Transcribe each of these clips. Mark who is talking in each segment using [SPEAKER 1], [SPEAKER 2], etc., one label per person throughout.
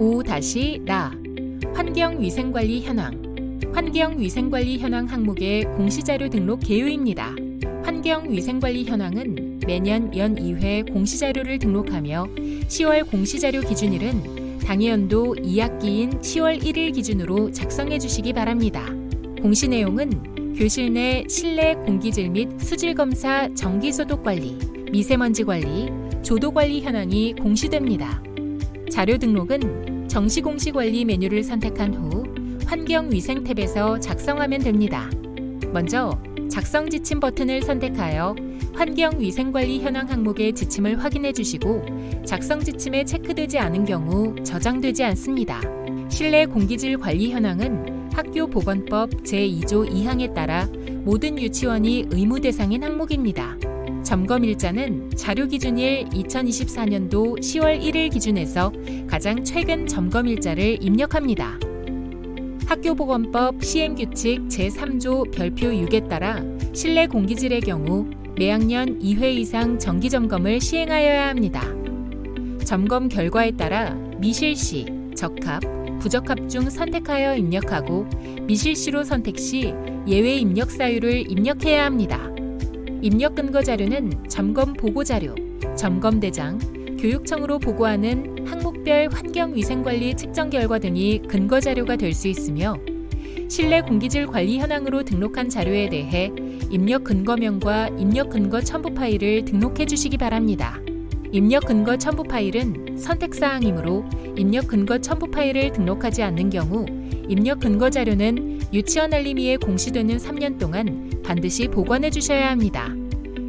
[SPEAKER 1] 5-라 환경위생관리 현황 환경위생관리 현황 항목의 공시자료 등록 개요입니다. 환경위생관리 현황은 매년 연 2회 공시자료를 등록하며 10월 공시자료 기준일은 당해연도 2학기인 10월 1일 기준으로 작성해 주시기 바랍니다. 공시 내용은 교실 내 실내 공기질 및 수질 검사 정기 소독 관리, 미세먼지 관리, 조도 관리 현황이 공시됩니다. 자료 등록은 정시 공시 관리 메뉴를 선택한 후 환경 위생 탭에서 작성하면 됩니다. 먼저 작성 지침 버튼을 선택하여 환경 위생 관리 현황 항목의 지침을 확인해 주시고 작성 지침에 체크되지 않은 경우 저장되지 않습니다. 실내 공기질 관리 현황은 학교 보건법 제2조 2항에 따라 모든 유치원이 의무 대상인 항목입니다. 점검 일자는 자료 기준일 2024년도 10월 1일 기준에서 가장 최근 점검 일자를 입력합니다. 학교보건법 시행규칙 제3조 별표 6에 따라 실내 공기질의 경우 매학년 2회 이상 정기 점검을 시행하여야 합니다. 점검 결과에 따라 미실시, 적합, 부적합 중 선택하여 입력하고 미실시로 선택 시 예외 입력 사유를 입력해야 합니다. 입력 근거 자료는 점검 보고 자료, 점검 대장, 교육청으로 보고하는 항목별 환경위생관리 측정 결과 등이 근거 자료가 될 수 있으며 실내 공기질 관리 현황으로 등록한 자료에 대해 입력 근거명과 입력 근거 첨부 파일을 등록해 주시기 바랍니다. 입력 근거 첨부 파일은 선택 사항이므로 입력 근거 첨부 파일을 등록하지 않는 경우 입력 근거 자료는 유치원 알림이에 공시되는 3년 동안 반드시 보관해 주셔야 합니다.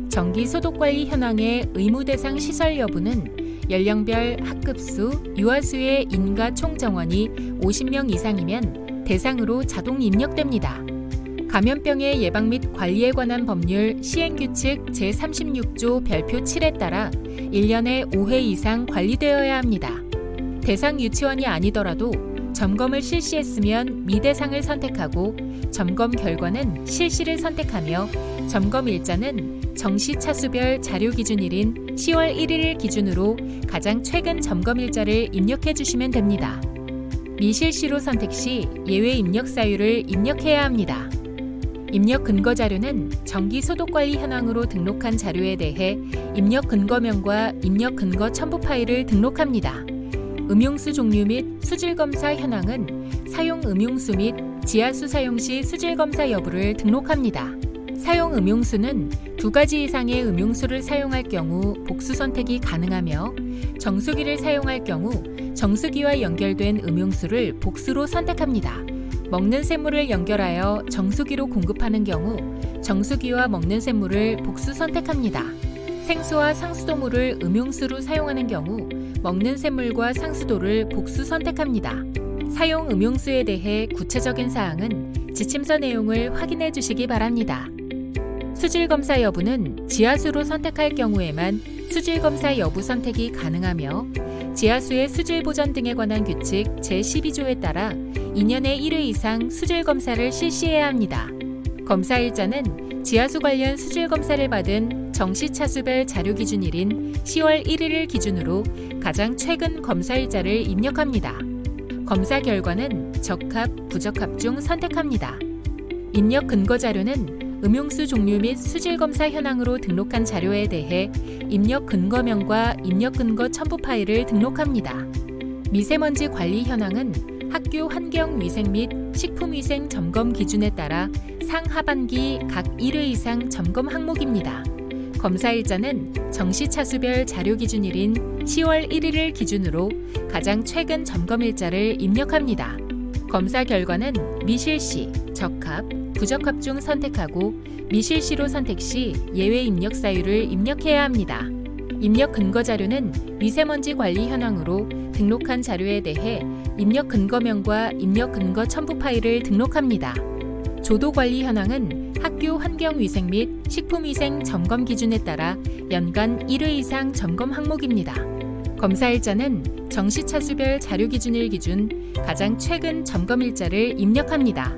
[SPEAKER 1] 정기 소독 관리 현황의 의무 대상 시설 여부는 연령별 학급수, 유아수의 인가 총 정원이 50명 이상이면 대상으로 자동 입력됩니다. 감염병의 예방 및 관리에 관한 법률 시행규칙 제36조 별표 7에 따라 1년에 5회 이상 관리되어야 합니다. 대상 유치원이 아니더라도 점검을 실시했으면 미대상을 선택하고 점검 결과는 실시를 선택하며 점검 일자는 정시 차수별 자료 기준일인 10월 1일 기준으로 가장 최근 점검 일자를 입력해 주시면 됩니다. 미실시로 선택 시 예외 입력 사유를 입력해야 합니다. 입력 근거 자료는 정기 소독 관리 현황으로 등록한 자료에 대해 입력 근거명과 입력 근거 첨부 파일을 등록합니다. 음용수 종류 및 수질 검사 현황은 사용 음용수 및 지하수 사용 시 수질 검사 여부를 등록합니다. 사용 음용수는 두 가지 이상의 음용수를 사용할 경우 복수 선택이 가능하며 정수기를 사용할 경우 정수기와 연결된 음용수를 복수로 선택합니다. 먹는 샘물을 연결하여 정수기로 공급하는 경우 정수기와 먹는 샘물을 복수 선택합니다. 생수와 상수도물을 음용수로 사용하는 경우 먹는 샘물과 상수도를 복수 선택합니다. 사용 음용수에 대해 구체적인 사항은 지침서 내용을 확인해 주시기 바랍니다. 수질 검사 여부는 지하수로 선택할 경우에만 수질 검사 여부 선택이 가능하며 지하수의 수질 보전 등에 관한 규칙 제12조에 따라 2년에 1회 이상 수질 검사를 실시해야 합니다. 검사 일자는 지하수 관련 수질 검사를 받은 정시 차수별 자료 기준일인 10월 1일을 기준으로 가장 최근 검사 일자를 입력합니다. 검사 결과는 적합, 부적합 중 선택합니다. 입력 근거 자료는 음용수 종류 및 수질 검사 현황으로 등록한 자료에 대해 입력 근거명과 입력 근거 첨부 파일을 등록합니다. 미세먼지 관리 현황은 학교 환경 위생 및 식품 위생 점검 기준에 따라 상하반기 각 1회 이상 점검 항목입니다. 검사 일자는 정시 차수별 자료 기준일인 10월 1일을 기준으로 가장 최근 점검 일자를 입력합니다. 검사 결과는 미실시, 적합, 부적합 중 선택하고 미실시로 선택 시 예외 입력 사유를 입력해야 합니다. 입력 근거 자료는 미세먼지 관리 현황으로 등록한 자료에 대해 입력 근거명과 입력 근거 첨부 파일을 등록합니다. 조도 관리 현황은 학교 환경위생 및 식품위생 점검 기준에 따라 연간 1회 이상 점검 항목입니다. 검사 일자는 정시 차수별 자료 기준일 기준 가장 최근 점검 일자를 입력합니다.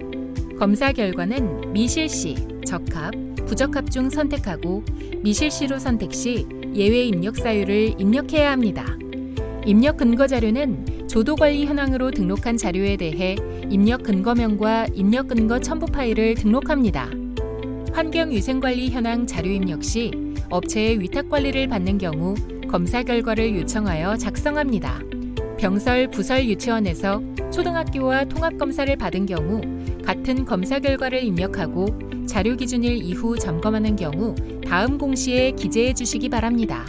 [SPEAKER 1] 검사 결과는 미실시, 적합, 부적합 중 선택하고 미실시로 선택 시 예외 입력 사유를 입력해야 합니다. 입력 근거 자료는 조도 관리 현황으로 등록한 자료에 대해 입력 근거명과 입력 근거 첨부 파일을 등록합니다. 환경위생관리 현황 자료 입력 시 업체의 위탁 관리를 받는 경우 검사 결과를 요청하여 작성합니다. 병설 부설 유치원에서 초등학교와 통합 검사를 받은 경우 같은 검사 결과를 입력하고 자료 기준일 이후 점검하는 경우 다음 공시에 기재해 주시기 바랍니다.